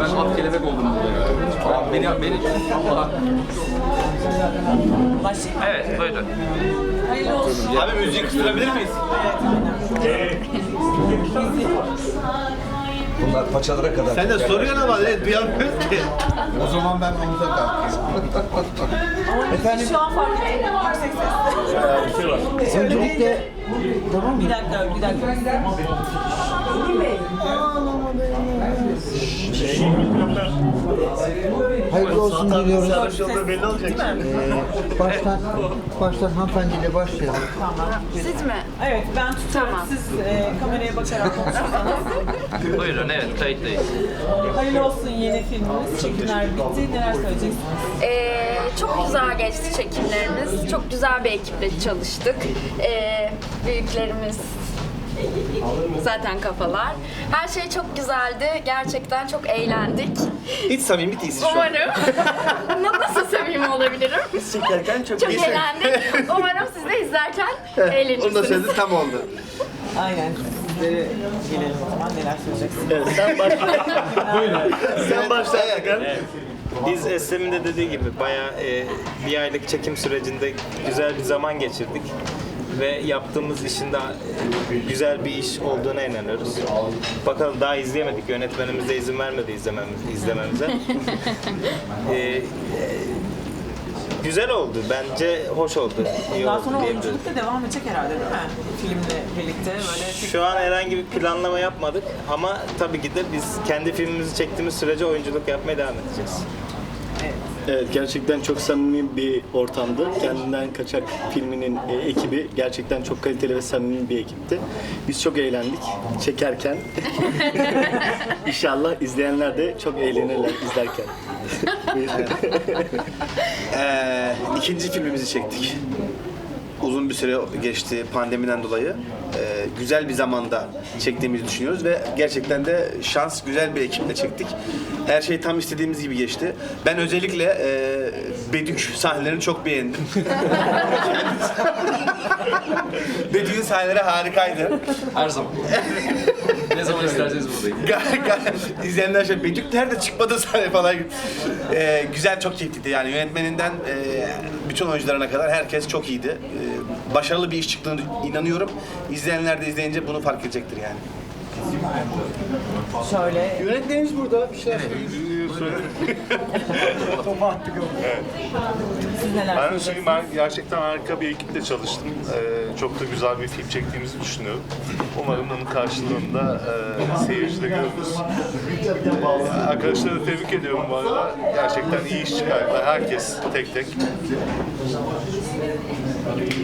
Ben at kelebek oldum burada. Abi beni, beni Allah. Evet, buyurun. Hayırlı olsun. Abi müziği kıstırabilir miyiz? Bunlar paçalara kadar. Sen de soruyorsun ama ne duyamıyoruz ki. O zaman ben omuza kalkayım. Efendim? Şu an fark ettim. Yüksek sesle. Öncelikle tamam mı? Bir dakika, bir dakika. Hayırlı olsun diliyoruz. Ee, baştan, baştan hanımefendiyle başlayalım. Siz mi? Evet, ben tutarım. Tamam. Siz e, kameraya bakarak konuşursanız. Buyurun, evet, kayıttayız. Hayırlı olsun yeni filminiz. Çekimler bitti. Neler söyleyeceksiniz? Ee, çok güzel geçti çekimlerimiz. Çok güzel bir ekiple çalıştık. Ee, büyüklerimiz zaten kafalar. Her şey çok güzeldi. Gerçekten çok eğlendik. Hiç samimi değilsin şu an. Umarım. Na- Nasıl samimi olabilirim? Çekerken çok, Çok eğlendik. Umarım siz de izlerken Onu da eğlenirsiniz. söyledi tam oldu. Aynen. Sizlere gelelim o zaman. Neler söyleyeceksiniz? Evet, sen başla. sen başla Atakan. Biz Eslem'in de dediği gibi bayağı e, bir aylık çekim sürecinde güzel bir zaman geçirdik. Ve yaptığımız işin de güzel bir iş olduğuna inanıyoruz. Bakalım daha izleyemedik. Yönetmenimiz de izin vermedi izlememiz, izlememize. E, e, güzel oldu. Bence hoş oldu. İyi Daha oldu sonra diyebiliriz. oyunculuk da devam edecek herhalde değil mi? Filmle birlikte böyle Şu an herhangi bir planlama yapmadık ama tabii ki de biz kendi filmimizi çektiğimiz sürece oyunculuk yapmaya devam edeceğiz. Evet gerçekten çok samimi bir ortamdı. Kendinden Kaçak filminin e, ekibi gerçekten çok kaliteli ve samimi bir ekipti. Biz çok eğlendik çekerken. İnşallah izleyenler de çok eğlenirler izlerken. Ee, ikinci filmimizi çektik. Uzun bir süre geçti pandemiden dolayı. Ee, güzel bir zamanda çektiğimizi düşünüyoruz ve gerçekten de şans güzel bir ekiple çektik. Her şey tam istediğimiz gibi geçti. Ben özellikle e, Bedük sahnelerini çok beğendim. Bedük'ün sahneleri harikaydı. Her zaman. ne zaman isterseniz buradayım. İzleyenler şey Bedük nerede çıkmadı sahne falan. Ee, güzel çok keyifliydi yani yönetmeninden e, bütün oyuncularına kadar herkes çok iyiydi. Ee, başarılı bir iş çıktığını inanıyorum. İzleyenler de izleyince bunu fark edecektir yani. şöyle Yönetmenimiz burada bir şeyler siz neler Ben söyleyeceksiniz? söyleyeyim ben gerçekten harika bir ekiple çalıştım. Ee, çok da güzel bir film çektiğimizi düşünüyorum. Umarım bunun karşılığında e, seyircide görürüz. Ee, arkadaşları tebrik ediyorum bu arada. Gerçekten iyi iş çıkardılar. Herkes tek tek.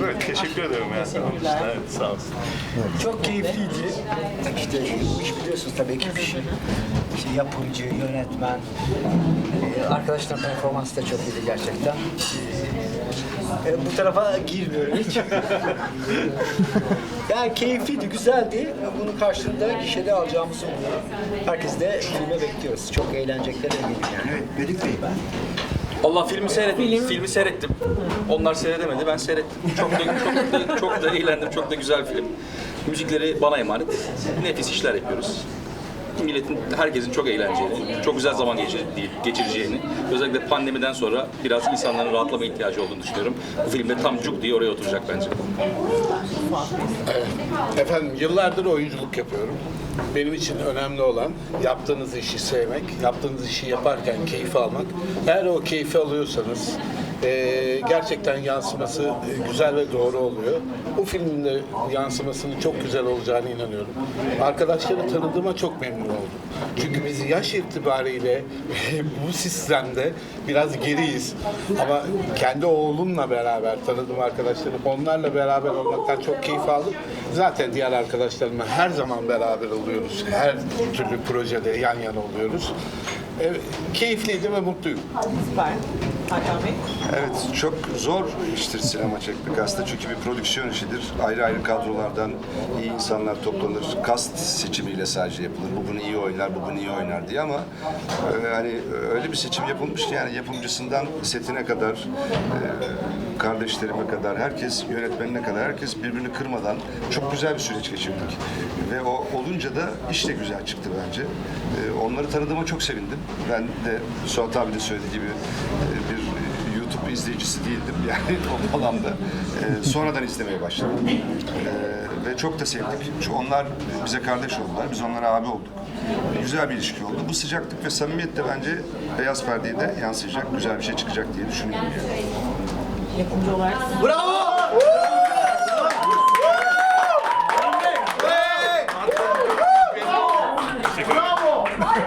Evet, teşekkür ederim yani. Onun için, Evet, sağ olsun. Çok keyifliydi. İşte bu iş biliyorsunuz tabii ekip işi. İşte yapımcı, yönetmen, arkadaşların performansı da çok iyiydi gerçekten. E, bu tarafa girmiyorum hiç. yani keyifliydi, güzeldi. Bunun karşılığında gişede alacağımızı umuyorum. Herkes de filme bekliyoruz. Çok eğlenecekler eminim yani. Evet, Bedik Bey. Allah filmi seyrettim. Filmi seyrettim. Onlar seyredemedi, ben seyrettim. Çok da, çok da, çok da eğlendim, çok da güzel film. Müzikleri bana emanet. Nefis işler yapıyoruz. Milletin, herkesin çok eğleneceğini, çok güzel zaman geçireceğini, özellikle pandemiden sonra biraz insanların rahatlama ihtiyacı olduğunu düşünüyorum. Bu filmde tam cuk diye oraya oturacak bence. Efendim yıllardır oyunculuk yapıyorum. Benim için önemli olan yaptığınız işi sevmek, yaptığınız işi yaparken keyif almak. Eğer o keyfi alıyorsanız eee, gerçekten yansıması e, güzel ve doğru oluyor. Bu filmin de yansımasının çok güzel olacağını inanıyorum. Arkadaşları tanıdığıma çok memnun oldum. Çünkü biz yaş itibariyle bu sistemde biraz geriyiz. Ama kendi oğlumla beraber tanıdığım arkadaşlarım onlarla beraber olmaktan çok keyif aldım. Zaten diğer arkadaşlarımla her zaman beraber oluyoruz. Her türlü projede yan yana oluyoruz. E, keyifliydi ve mutluyum. Süper. Hakan Bey. Evet, çok zor iştir sinema çekmek aslında çünkü bir prodüksiyon işidir. Ayrı ayrı kadrolardan iyi insanlar toplanır. Kast seçimiyle sadece yapılır. Bu bunu iyi oynar, bu bunu iyi oynar diye ama e, hani öyle bir seçim yapılmış ki yani yapımcısından setine kadar e, kardeşlerime kadar, herkes yönetmenine kadar, herkes birbirini kırmadan çok güzel bir süreç geçirdik. Ve o olunca da iş de güzel çıktı bence. Ee, onları tanıdığıma çok sevindim. Ben de Suat abi de söylediği gibi e, bir YouTube izleyicisi değildim yani o alanda. Ee, sonradan izlemeye başladım. Ee, ve çok da sevdik. Çünkü onlar bize kardeş oldular, biz onlara abi olduk. Güzel bir ilişki oldu. Bu sıcaklık ve samimiyet de bence Beyaz Perde'ye de yansıyacak, güzel bir şey çıkacak diye düşünüyorum yani. Yapımcı olarak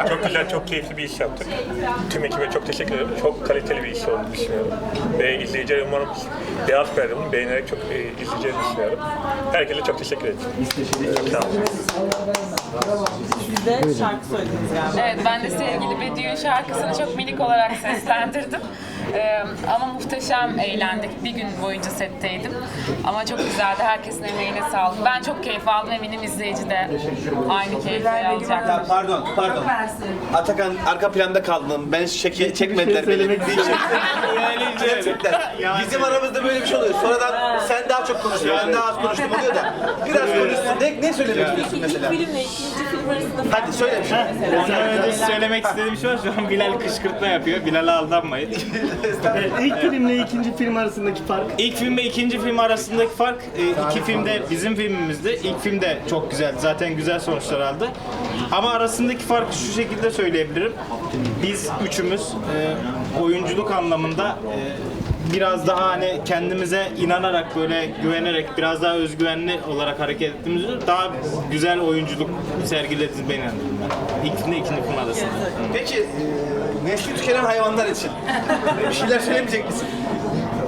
Çok güzel, çok keyifli bir iş yaptık. Tüm ekibe çok teşekkür ederim. Çok kaliteli bir iş olduğunu düşünüyorum. Ve izleyiciler umarım Beyaz Perde'nin beğenerek çok e, izleyeceğini düşünüyorum. Herkese çok teşekkür ederim. Çok sağ olun. siz de şarkı söylediniz galiba. Evet, ben de sevgili Bediü'nün şarkısını çok minik olarak seslendirdim. Ee, ama muhteşem eğlendik. Bir gün boyunca setteydim. Ama çok güzeldi. Herkesin emeğine sağlık. Ben çok keyif aldım. Eminim izleyici de aynı keyfi alacaktır. Ya pardon, pardon. Atakan arka planda kaldım. Ben çek çekmediler beni. Gerçekten. Bizim aramızda böyle bir şey oluyor. Sonradan sen daha çok konuştun, ben daha az konuştum oluyor da. Biraz konuşsun. Ne, ne söylemek istiyorsun İlk mesela? filmle ikinci film Hadi söyle bir şey. Ondan önce söylemek istediğim şey var. Şu an Bilal kışkırtma yapıyor. Bilal'e aldanmayın. Evet, ilk filmle ikinci film arasındaki fark. İlk film ve ikinci film arasındaki fark, e, iki filmde bizim filmimizde. İlk film de çok güzeldi. Zaten güzel sonuçlar aldı. Ama arasındaki farkı şu şekilde söyleyebilirim. Biz üçümüz e, oyunculuk anlamında e, biraz daha hani kendimize inanarak böyle güvenerek biraz daha özgüvenli olarak hareket ettiğimizde daha güzel oyunculuk sergilediğimizi ben inanıyorum ikinci film arasında. Peki, e, nesli tükenen hayvanlar için bir şeyler söylemeyecek misin?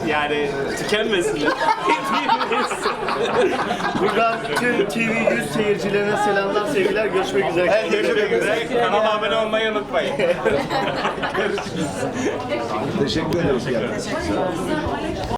Yani tükenmesinler. Tüm TV 100 seyircilerine selamlar, sevgiler. Görüşmek üzere. Evet, görüşmek üzere. Kanala abone olmayı unutmayın. Teşekkür ederim.